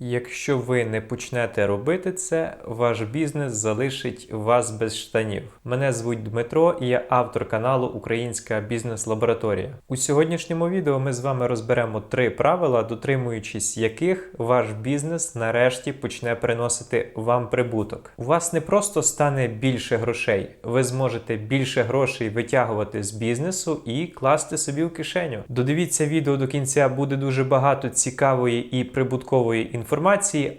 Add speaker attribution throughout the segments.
Speaker 1: Якщо ви не почнете робити це, ваш бізнес залишить вас без штанів. Мене звуть Дмитро і я автор каналу Українська бізнес-лабораторія. У сьогоднішньому відео ми з вами розберемо три правила, дотримуючись яких ваш бізнес нарешті почне приносити вам прибуток. У вас не просто стане більше грошей, ви зможете більше грошей витягувати з бізнесу і класти собі в кишеню. Додивіться відео до кінця, буде дуже багато цікавої і прибуткової інформації.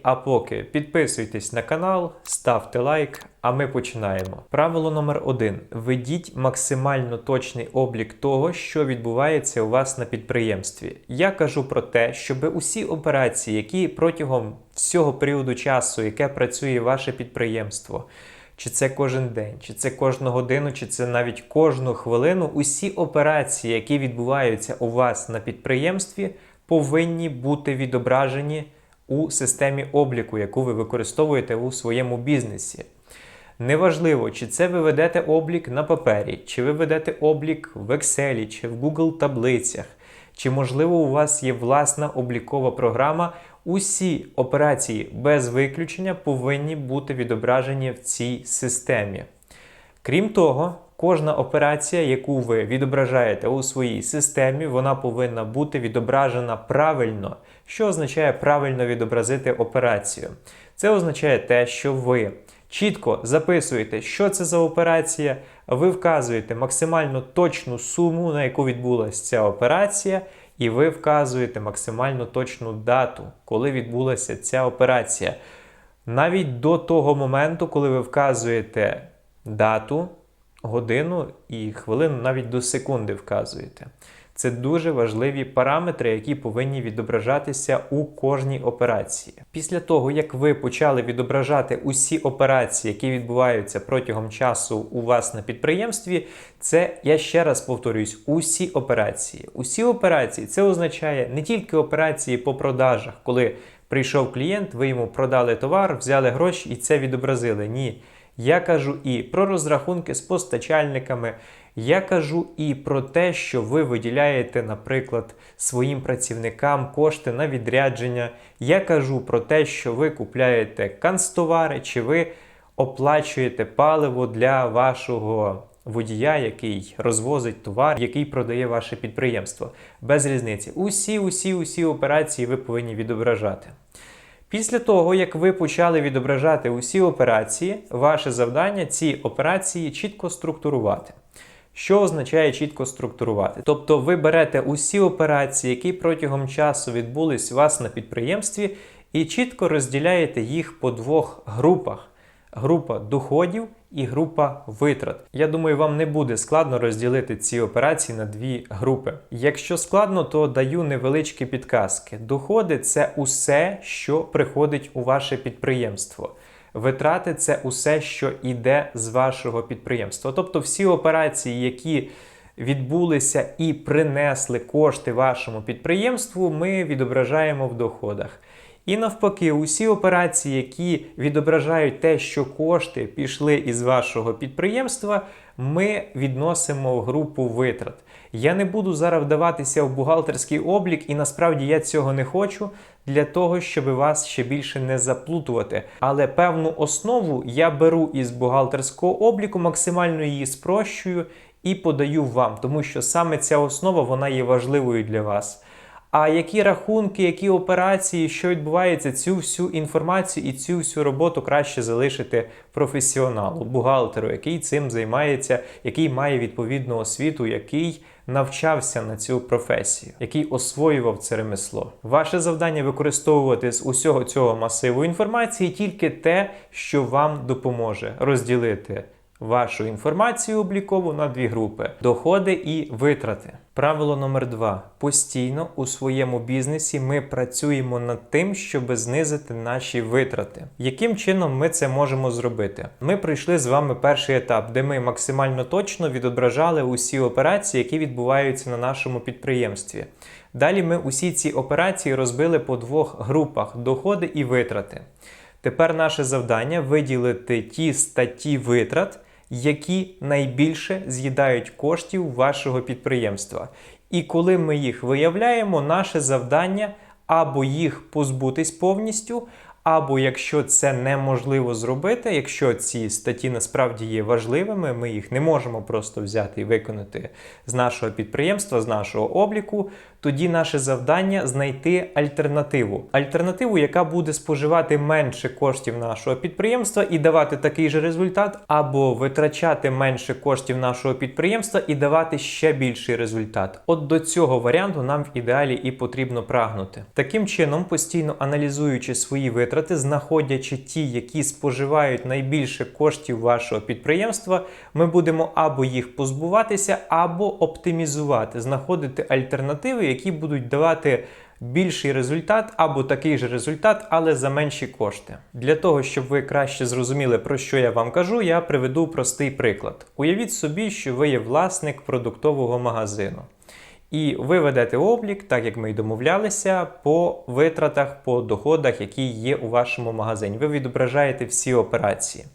Speaker 1: А поки підписуйтесь на канал, ставте лайк. А ми починаємо. Правило номер один: ведіть максимально точний облік того, що відбувається у вас на підприємстві. Я кажу про те, щоб усі операції, які протягом всього періоду часу, яке працює ваше підприємство, чи це кожен день, чи це кожну годину, чи це навіть кожну хвилину, усі операції, які відбуваються у вас на підприємстві, повинні бути відображені у системі обліку, яку ви використовуєте у своєму бізнесі. Неважливо, чи це ви ведете облік на папері, чи ви ведете облік в Excel, чи в Google таблицях, чи, можливо, у вас є власна облікова програма. Усі операції без виключення повинні бути відображені в цій системі. Крім того, кожна операція, яку ви відображаєте у своїй системі, вона повинна бути відображена правильно. Що означає правильно відобразити операцію? Це означає те, що ви чітко записуєте, що це за операція, ви вказуєте максимально точну суму, на яку відбулася ця операція, і ви вказуєте максимально точну дату, коли відбулася ця операція. Навіть до того моменту, коли ви вказуєте дату, годину і хвилину, навіть до секунди вказуєте. Це дуже важливі параметри, які повинні відображатися у кожній операції. Після того, як ви почали відображати усі операції, які відбуваються протягом часу у вас на підприємстві, це я ще раз повторюсь: усі операції. Усі операції це означає не тільки операції по продажах, коли прийшов клієнт, ви йому продали товар, взяли гроші і це відобразили. Ні. Я кажу і про розрахунки з постачальниками. Я кажу і про те, що ви виділяєте, наприклад, своїм працівникам кошти на відрядження. Я кажу про те, що ви купляєте канцтовари, чи ви оплачуєте паливо для вашого водія, який розвозить товар, який продає ваше підприємство. Без різниці. Усі, усі, усі операції ви повинні відображати. Після того, як ви почали відображати усі операції, ваше завдання ці операції чітко структурувати. Що означає чітко структурувати? Тобто ви берете усі операції, які протягом часу відбулись у вас на підприємстві, і чітко розділяєте їх по двох групах: група доходів і група витрат. Я думаю, вам не буде складно розділити ці операції на дві групи. Якщо складно, то даю невеличкі підказки. Доходи це усе, що приходить у ваше підприємство. Витрати це усе, що йде з вашого підприємства. Тобто всі операції, які відбулися і принесли кошти вашому підприємству, ми відображаємо в доходах. І навпаки, усі операції, які відображають те, що кошти пішли із вашого підприємства, ми відносимо в групу витрат. Я не буду зараз вдаватися в бухгалтерський облік, і насправді я цього не хочу для того, щоб вас ще більше не заплутувати. Але певну основу я беру із бухгалтерського обліку, максимально її спрощую і подаю вам, тому що саме ця основа вона є важливою для вас. А які рахунки, які операції, що відбувається, цю всю інформацію і цю всю роботу краще залишити професіоналу, бухгалтеру, який цим займається, який має відповідну освіту, який навчався на цю професію, який освоював це ремесло. Ваше завдання використовувати з усього цього масиву інформації тільки те, що вам допоможе розділити вашу інформацію облікову на дві групи: доходи і витрати. Правило номер два: постійно у своєму бізнесі ми працюємо над тим, щоб знизити наші витрати. Яким чином ми це можемо зробити? Ми пройшли з вами перший етап, де ми максимально точно відображали усі операції, які відбуваються на нашому підприємстві. Далі ми усі ці операції розбили по двох групах: доходи і витрати. Тепер наше завдання виділити ті статті витрат, які найбільше з'їдають коштів вашого підприємства. І коли ми їх виявляємо, наше завдання або їх позбутись повністю. Або якщо це неможливо зробити, якщо ці статті насправді є важливими, ми їх не можемо просто взяти і виконати з нашого підприємства, з нашого обліку, тоді наше завдання знайти альтернативу. Альтернативу, яка буде споживати менше коштів нашого підприємства і давати такий же результат, або витрачати менше коштів нашого підприємства і давати ще більший результат. От до цього варіанту нам в ідеалі і потрібно прагнути. Таким чином, постійно аналізуючи свої витрати, знаходячи ті, які споживають найбільше коштів вашого підприємства, ми будемо або їх позбуватися, або оптимізувати, знаходити альтернативи, які будуть давати більший результат або такий же результат, але за менші кошти. Для того, щоб ви краще зрозуміли, про що я вам кажу, я приведу простий приклад. Уявіть собі, що ви є власник продуктового магазину. І ви ведете облік, так як ми й домовлялися, по витратах, по доходах, які є у вашому магазині. Ви відображаєте всі операції.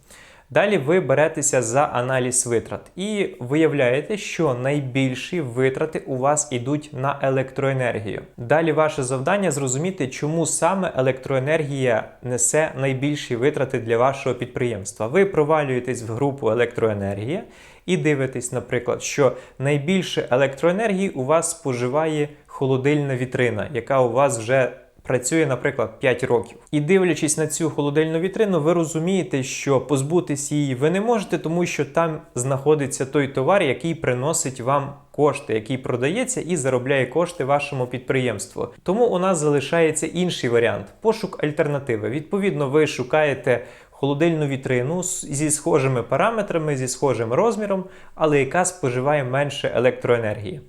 Speaker 1: Далі ви беретеся за аналіз витрат і виявляєте, що найбільші витрати у вас йдуть на електроенергію. Далі ваше завдання зрозуміти, чому саме електроенергія несе найбільші витрати для вашого підприємства. Ви провалюєтесь в групу електроенергія і дивитесь, наприклад, що найбільше електроенергії у вас споживає холодильна вітрина, яка у вас вже працює, наприклад, 5 років. І дивлячись на цю холодильну вітрину, ви розумієте, що позбутись її ви не можете, тому що там знаходиться той товар, який приносить вам кошти, який продається і заробляє кошти вашому підприємству. Тому у нас залишається інший варіант пошук альтернативи. Відповідно, ви шукаєте. Холодильну вітрину зі схожими параметрами, зі схожим розміром, але яка споживає менше електроенергії.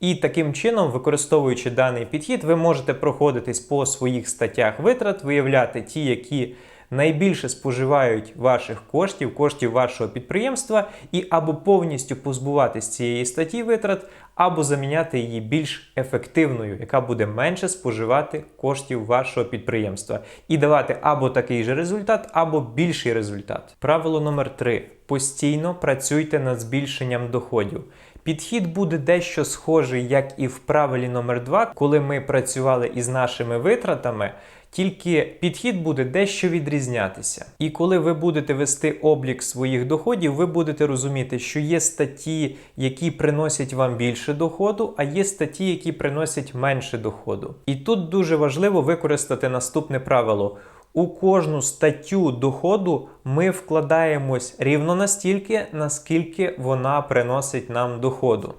Speaker 1: І таким чином, використовуючи даний підхід, ви можете проходитись по своїх статтях витрат, виявляти ті, які найбільше споживають ваших коштів, коштів вашого підприємства, і або повністю позбуватись цієї статті витрат, або заміняти її більш ефективною, яка буде менше споживати коштів вашого підприємства, і давати або такий же результат, або більший результат. Правило номер 3. Постійно працюйте над збільшенням доходів. Підхід буде дещо схожий, як і в правилі номер 2 коли ми працювали із нашими витратами. Тільки підхід буде дещо відрізнятися. І коли ви будете вести облік своїх доходів, ви будете розуміти, що є статті, які приносять вам більше доходу, а є статті, які приносять менше доходу. І тут дуже важливо використати наступне правило. У кожну статтю доходу ми вкладаємось рівно настільки, наскільки вона приносить нам доходу.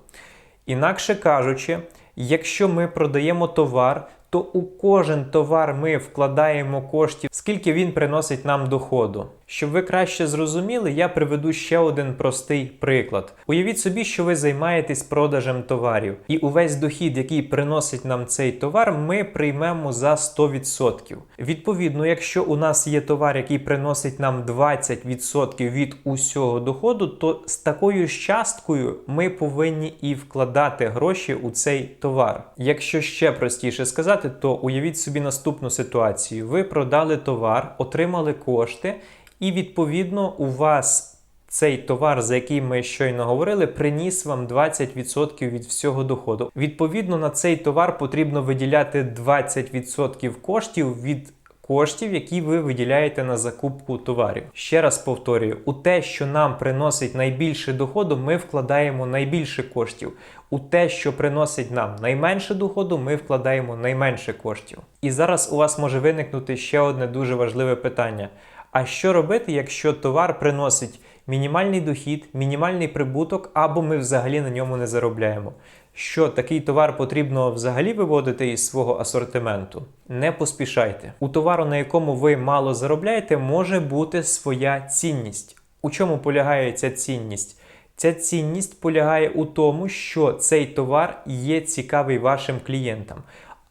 Speaker 1: Інакше кажучи, якщо ми продаємо товар, то у кожен товар ми вкладаємо коштів, скільки він приносить нам доходу. Щоб ви краще зрозуміли, я приведу ще один простий приклад. Уявіть собі, що ви займаєтесь продажем товарів, і увесь дохід, який приносить нам цей товар, ми приймемо за 100%. Відповідно, якщо у нас є товар, який приносить нам 20% від усього доходу, то з такою ж часткою ми повинні і вкладати гроші у цей товар. Якщо ще простіше сказати, то уявіть собі наступну ситуацію: ви продали товар, отримали кошти. І відповідно у вас цей товар, за який ми щойно говорили, приніс вам 20% від всього доходу. Відповідно, на цей товар потрібно виділяти 20% коштів від. Коштів, які ви виділяєте на закупку товарів. Ще раз повторюю: у те, що нам приносить найбільше доходу, ми вкладаємо найбільше коштів. У те, що приносить нам найменше доходу, ми вкладаємо найменше коштів. І зараз у вас може виникнути ще одне дуже важливе питання. А що робити, якщо товар приносить мінімальний дохід, мінімальний прибуток, або ми взагалі на ньому не заробляємо? Що такий товар потрібно взагалі виводити із свого асортименту? Не поспішайте. У товару, на якому ви мало заробляєте, може бути своя цінність. У чому полягає ця цінність? Ця цінність полягає у тому, що цей товар є цікавий вашим клієнтам.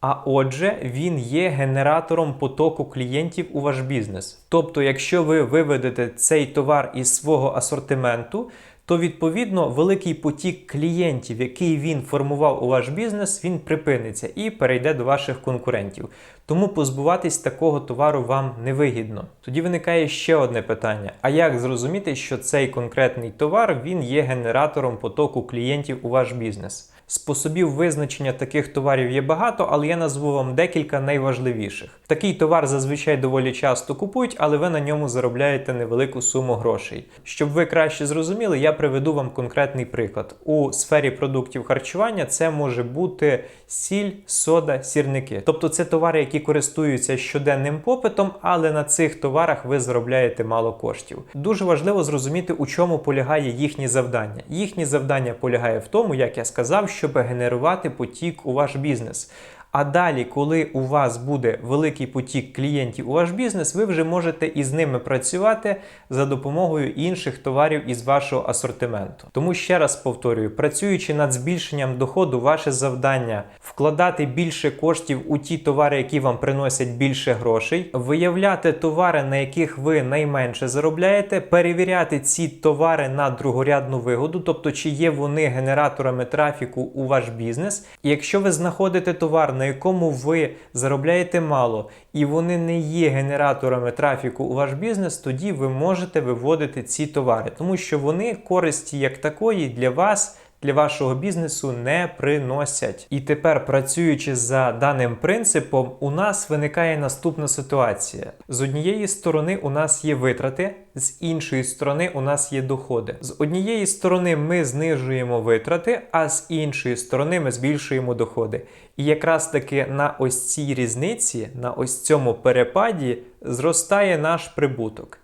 Speaker 1: А отже, він є генератором потоку клієнтів у ваш бізнес. Тобто, якщо ви виведете цей товар із свого асортименту, то відповідно великий потік клієнтів, який він формував у ваш бізнес, він припиниться і перейде до ваших конкурентів. Тому позбуватись такого товару вам невигідно. Тоді виникає ще одне питання: а як зрозуміти, що цей конкретний товар він є генератором потоку клієнтів у ваш бізнес? Способів визначення таких товарів є багато, але я назву вам декілька найважливіших. Такий товар зазвичай доволі часто купують, але ви на ньому заробляєте невелику суму грошей. Щоб ви краще зрозуміли, я приведу вам конкретний приклад. У сфері продуктів харчування це може бути сіль, сода, сірники. Тобто це товари, які користуються щоденним попитом, але на цих товарах ви заробляєте мало коштів. Дуже важливо зрозуміти, у чому полягає їхнє завдання. Їхнє завдання полягає в тому, як я сказав, щоб генерувати потік у ваш бізнес. А далі, коли у вас буде великий потік клієнтів у ваш бізнес, ви вже можете із ними працювати за допомогою інших товарів із вашого асортименту. Тому ще раз повторюю: працюючи над збільшенням доходу, ваше завдання вкладати більше коштів у ті товари, які вам приносять більше грошей, виявляти товари, на яких ви найменше заробляєте, перевіряти ці товари на другорядну вигоду, тобто чи є вони генераторами трафіку у ваш бізнес. І якщо ви знаходите товар, на якому ви заробляєте мало, і вони не є генераторами трафіку у ваш бізнес, тоді ви можете виводити ці товари, тому що вони користі як такої для вас. Для вашого бізнесу не приносять. І тепер, працюючи за даним принципом, у нас виникає наступна ситуація: з однієї сторони, у нас є витрати, з іншої сторони, у нас є доходи. З однієї сторони, ми знижуємо витрати, а з іншої сторони, ми збільшуємо доходи. І якраз таки на ось цій різниці, на ось цьому перепаді, зростає наш прибуток.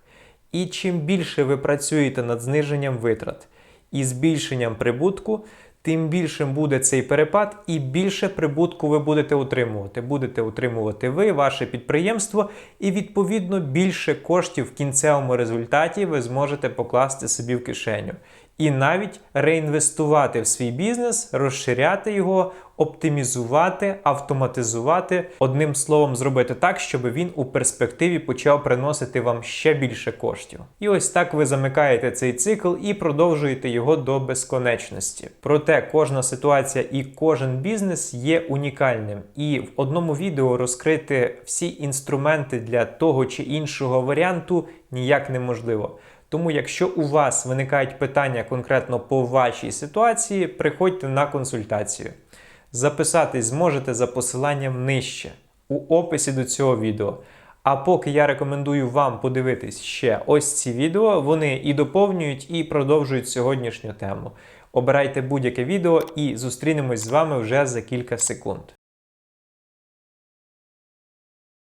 Speaker 1: І чим більше ви працюєте над зниженням витрат і збільшенням прибутку, тим більшим буде цей перепад, і більше прибутку ви будете отримувати. Будете отримувати ви, ваше підприємство, і відповідно більше коштів в кінцевому результаті ви зможете покласти собі в кишеню. І навіть реінвестувати в свій бізнес, розширяти його, оптимізувати, автоматизувати, одним словом, зробити так, щоб він у перспективі почав приносити вам ще більше коштів. І ось так ви замикаєте цей цикл і продовжуєте його до безконечності. Проте кожна ситуація і кожен бізнес є унікальним, і в одному відео розкрити всі інструменти для того чи іншого варіанту ніяк неможливо. Тому, якщо у вас виникають питання конкретно по вашій ситуації, приходьте на консультацію. Записатись зможете за посиланням нижче у описі до цього відео. А поки я рекомендую вам подивитись ще ось ці відео, вони і доповнюють, і продовжують сьогоднішню тему. Обирайте будь-яке відео і зустрінемось з вами вже за кілька секунд.